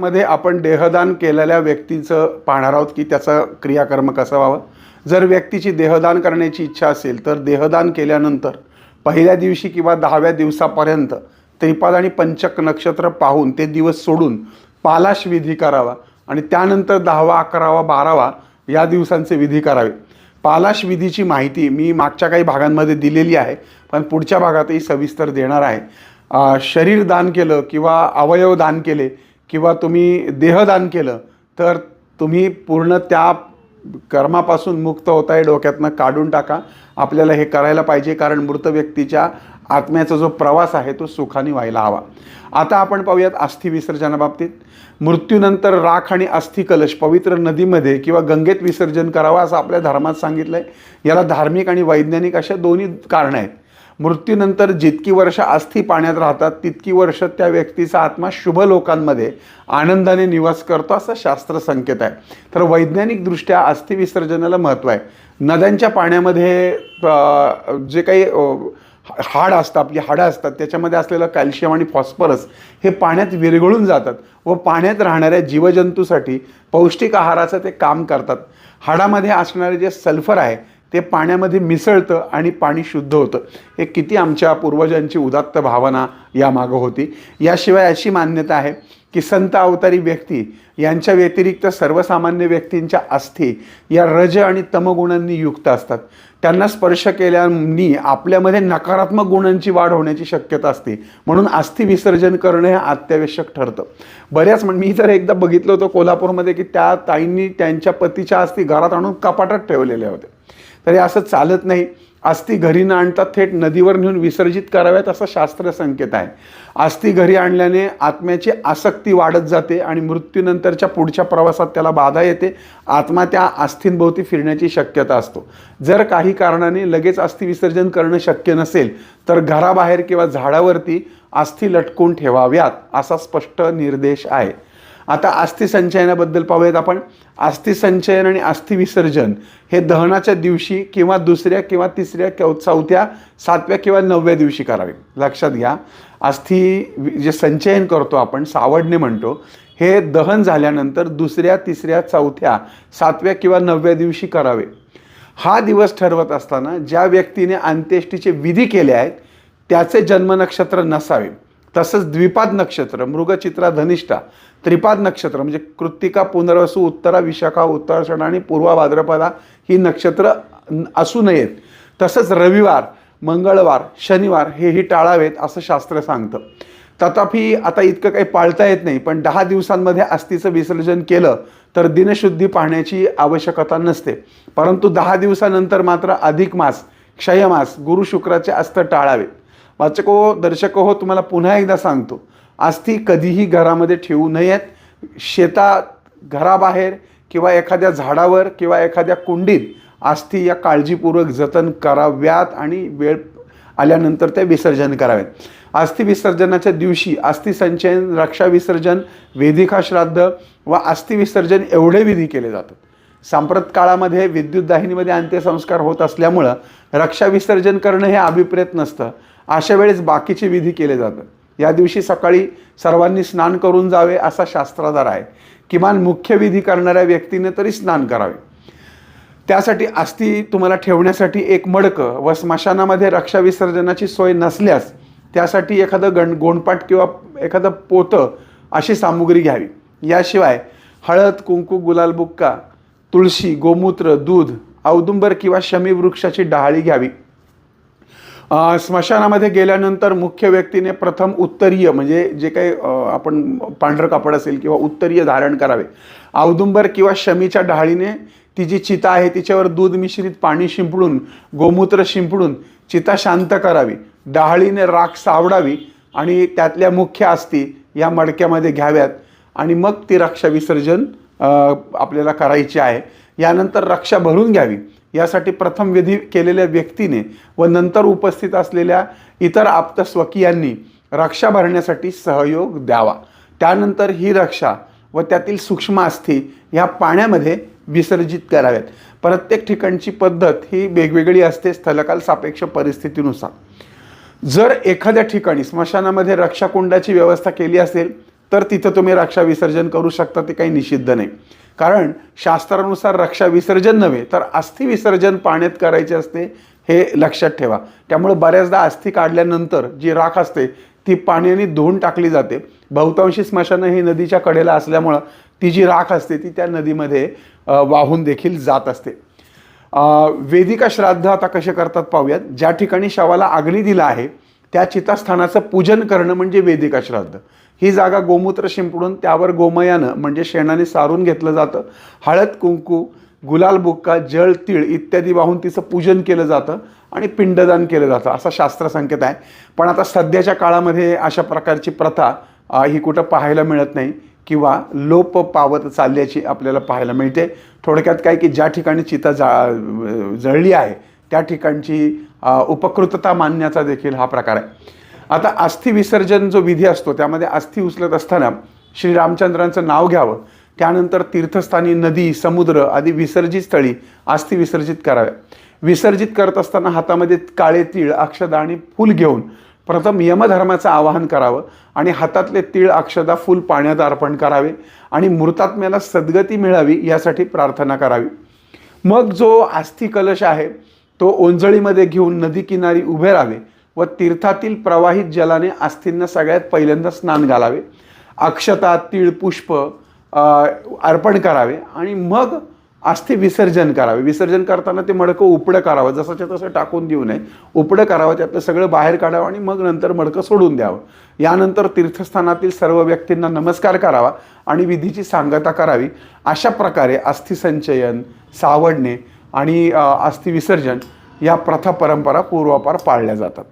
मध्ये आपण देहदान केलेल्या व्यक्तीचं पाहणार आहोत की त्याचं क्रियाकर्म कसं व्हावं. जर व्यक्तीची देहदान करण्याची इच्छा असेल तर देहदान केल्यानंतर पहिल्या दिवशी किंवा दहाव्या दिवसापर्यंत त्रिपाद आणि पंचक नक्षत्र पाहून ते दिवस सोडून पालाश विधी करावा आणि त्यानंतर दहावा अकरावा बारावा या दिवसांचे विधी करावे. पालाश विधीची माहिती मी मागच्या काही भागांमध्ये दिलेली आहे पण पुढच्या भागातही सविस्तर देणार आहे. शरीर दान केलं किंवा अवयव दान केले किंवा तुम्ही देहदान केलं तर तुम्ही पूर्ण त्या कर्मापासून मुक्त होता आहे डोक्यातनं काढून टाका. आपल्याला हे करायला पाहिजे कारण मृत व्यक्तीच्या आत्म्याचा जो प्रवास आहे तो सुखाने व्हायला हवा. आता आपण पाहूयात अस्थि विसर्जनाबाबतीत मृत्यूनंतर राख आणि अस्थि कलश पवित्र नदीमध्ये किंवा गंगेत विसर्जन करावं असं आपल्या धर्मात सांगितलं आहे याला धार्मिक आणि वैज्ञानिक अशा दोन्ही कारणं आहेत. मृत्यूनंतर जितकी वर्ष अस्थि पाण्यात राहतात तितकी वर्ष त्या व्यक्तीचा आत्मा शुभ लोकांमध्ये आनंदाने निवास करतो असं शास्त्र संकेत आहे. तर वैज्ञानिकदृष्ट्या अस्थि विसर्जनाला महत्त्व आहे. नद्यांच्या पाण्यामध्ये जे काही हाड असतं आपली हाडं असतात त्याच्यामध्ये असलेलं कॅल्शियम आणि फॉस्फरस हे पाण्यात विरघळून जातात व पाण्यात राहणाऱ्या जीवजंतूसाठी पौष्टिक आहाराचं ते काम करतात. हाडामध्ये असणारे जे सल्फर आहे ते पाण्यामध्ये मिसळतं आणि पाणी शुद्ध होतं. हे किती आमच्या पूर्वजांची उदात्त भावना यामागं होती. याशिवाय अशी मान्यता आहे की संत अवतारी व्यक्ती यांच्या व्यतिरिक्त सर्वसामान्य व्यक्तींच्या अस्थी या रज आणि तमगुणांनी युक्त असतात. त्यांना स्पर्श केल्याने आपल्यामध्ये नकारात्मक गुणांची वाढ होण्याची शक्यता असते. म्हणून अस्थि विसर्जन करणं हे अत्यावश्यक ठरतं. बऱ्याच म्हणजे मी तर एकदा बघितलं होतं कोल्हापूरमध्ये की त्या ताईंनी त्यांच्या पतीच्या अस्थी घरात आणून कपाटात ठेवलेल्या होत्या. तर हे असं चालत नाही. अस्थि घरी न आणता थेट नदीवर नेऊन विसर्जित कराव्यात असा शास्त्र संकेत आहे. अस्थि घरी आणल्याने आत्म्याची आसक्ती वाढत जाते आणि मृत्यूनंतरच्या पुढच्या प्रवासात त्याला बाधा येते. आत्मा त्या अस्थींभोवती फिरण्याची शक्यता असतो. जर काही कारणाने लगेच अस्थि विसर्जन करणं शक्य नसेल तर घराबाहेर किंवा झाडावरती अस्थि लटकून ठेवाव्यात असा स्पष्ट निर्देश आहे. आता अस्थिसंचयनाबद्दल पाहूयात आपण. अस्थिसंचयन आणि अस्थिविसर्जन हे दहनाच्या दिवशी किंवा दुसऱ्या किंवा तिसऱ्या किंवा चौथ्या सातव्या किंवा नवव्या दिवशी करावे. लक्षात घ्या. अस्थि जे संचयन करतो आपण सावडणे म्हणतो हे दहन झाल्यानंतर दुसऱ्या तिसऱ्या चौथ्या सातव्या किंवा नवव्या दिवशी करावे. हा दिवस ठरवत असताना ज्या व्यक्तीने अंत्येष्टीचे विधी केले आहेत त्याचे जन्मनक्षत्र नसावे. तसंच द्विपाद नक्षत्र मृगचित्रा धनिष्ठा त्रिपाद नक्षत्र म्हणजे कृत्तिका पुनर्वसू उत्तरा विशाखा उत्तराषाढ आणि पूर्वा भाद्रपदा ही नक्षत्र असू नयेत. तसंच रविवार मंगळवार शनिवार हेही टाळावेत असं शास्त्र सांगतं. तथापि आता इतकं काही पाळता येत नाही पण दहा दिवसांमध्ये अस्थीचं विसर्जन केलं तर दिनशुद्धी पाहण्याची आवश्यकता नसते. परंतु दहा दिवसानंतर मात्र अधिक मास क्षयमास गुरु शुक्राचे अस्त टाळावे वाचको दर्शक हो तुम्हाला पुन्हा एकदा सांगतो. अस्थी कधीही घरामध्ये ठेवू नयेत. शेतात घराबाहेर किंवा एखाद्या झाडावर किंवा एखाद्या कुंडीत अस्थी या काळजीपूर्वक जतन कराव्यात आणि वेळ आल्यानंतर ते विसर्जन करावेत. अस्थि विसर्जनाच्या दिवशी अस्थिसंचयन रक्षा विसर्जन वेदिका श्राद्ध व अस्थि विसर्जन एवढे विधी केले जातात. सांप्रत काळामध्ये विद्युत दाहिनीमध्ये अंत्यसंस्कार होत असल्यामुळं रक्षा विसर्जन करणं हे अभिप्रेत नसतं. अशा वेळेस बाकीचे विधी केले जातात. या दिवशी सकाळी सर्वांनी स्नान करून जावे असा शास्त्राधार आहे. किमान मुख्य विधी करणाऱ्या व्यक्तीने तरी स्नान करावे. त्यासाठी अस्थि तुम्हाला ठेवण्यासाठी एक मडकं व स्मशानामध्ये रक्षा विसर्जनाची सोय नसल्यास त्यासाठी एखादं गण गोंडपाट किंवा एखादं पोतं अशी सामुग्री घ्यावी. याशिवाय हळद कुंकू गुलाल बुक्का तुळशी गोमूत्र दूध औदुंबर किंवा शमी वृक्षाची डहाळी घ्यावी. स्मशानामध्ये गेल्यानंतर मुख्य व्यक्तीने प्रथम उत्तरीय म्हणजे जे काही आपण पांढरं कापड असेल किंवा उत्तरीय धारण करावे. औदुंबर किंवा शमीच्या डहाळीने ती जी चिता आहे तिच्यावर दूध मिश्रित पाणी शिंपडून गोमूत्र शिंपडून चिता शांत करावी. डहाळीने राख सावडावी आणि त्यातल्या मुख्य अस्थी या मडक्यामध्ये घ्याव्यात आणि मग ती रक्षा विसर्जन आपल्याला करायची आहे. यानंतर रक्षा भरून घ्यावी. यासाठी प्रथम विधी केलेल्या व्यक्तीने व नंतर उपस्थित असलेल्या इतर आप्त स्वकीयांनी रक्षा भरण्यासाठी सहयोग द्यावा. त्यानंतर ही रक्षा व त्यातील सूक्ष्म अस्थी ह्या पाण्यामध्ये विसर्जित कराव्यात. प्रत्येक ठिकाणची पद्धत ही वेगवेगळी असते स्थलकाल सापेक्ष परिस्थितीनुसार. जर एखाद्या ठिकाणी स्मशानामध्ये रक्षाकुंडाची व्यवस्था केली असेल तर तिथं तुम्ही रक्षा विसर्जन करू शकता ते काही निषिद्ध नाही. कारण शास्त्रानुसार रक्षा विसर्जन नव्हे तर अस्थि विसर्जन पाण्यात करायचे असते हे लक्षात ठेवा. त्यामुळे बऱ्याचदा अस्थि काढल्यानंतर जी राख असते ती पाण्याने धुवून टाकली जाते. बहुतांशी स्मशानं ही नदीच्या कडेला असल्यामुळं ती जी राख असते ती त्या नदीमध्ये वाहून देखील जात असते. वेदिका श्राद्ध आता कसे करतात पाहूयात. ज्या ठिकाणी शवाला अग्नी दिला आहे त्या चितास्थानाचं पूजन करणं म्हणजे वेदिका श्राद्ध. ही जागा गोमूत्र शिंपडून त्यावर गोमयानं म्हणजे शेणाने सारून घेतलं जातं. हळद कुंकू गुलाल बुक्का जळ तीळ इत्यादी वाहून तिचं पूजन केलं जातं आणि पिंडदान केलं जातं. असा शास्त्र संकेत आहे. पण आता सध्याच्या काळामध्ये अशा प्रकारची प्रथा ही कुठं पाहायला मिळत नाही किंवा लोप पावत चालल्याची आपल्याला पाहायला मिळते. थोडक्यात काय की ज्या ठिकाणी चिता जा जळली आहे त्या ठिकाणची उपकृतता मानण्याचा देखील हा प्रकार आहे. आता अस्थि विसर्जन जो विधी असतो त्यामध्ये अस्थि उचलत असताना श्री रामचंद्रांचं नाव घ्यावं. त्यानंतर तीर्थस्थानी नदी समुद्र आदी विसर्जित स्थळी अस्थि विसर्जित कराव्या. विसर्जित करत असताना हातामध्ये काळे तीळ अक्षदा आणि फूल घेऊन प्रथम यमधर्माचं आवाहन करावं आणि हातातले तीळ अक्षदा फूल पाण्यात अर्पण करावे आणि मृतात्म्याला सद्गती मिळावी यासाठी प्रार्थना करावी. मग जो अस्थि कलश आहे तो ओंजळीमध्ये घेऊन नदी किनारी उभे राहावे. व तीर्थातील प्रवाहित जलाने अस्थींना सगळ्यात पहिल्यांदा स्नान घालावे. अक्षता तीळ पुष्प अर्पण करावे आणि मग अस्थि विसर्जन करावे. विसर्जन करताना ते मडकं उपडं करावं. जसंच्या तसं टाकून देऊ नये. उपडं करावं त्यातलं सगळं बाहेर काढावं आणि मग नंतर मडकं सोडून द्यावं. यानंतर तीर्थस्थानातील सर्व व्यक्तींना नमस्कार करावा आणि विधीची सांगता करावी. अशा प्रकारे अस्थिसंचयन सावडणे आणि अस्थिविसर्जन विसर्जन या प्रथा परंपरा पूर्वापार पाळल्या जातात.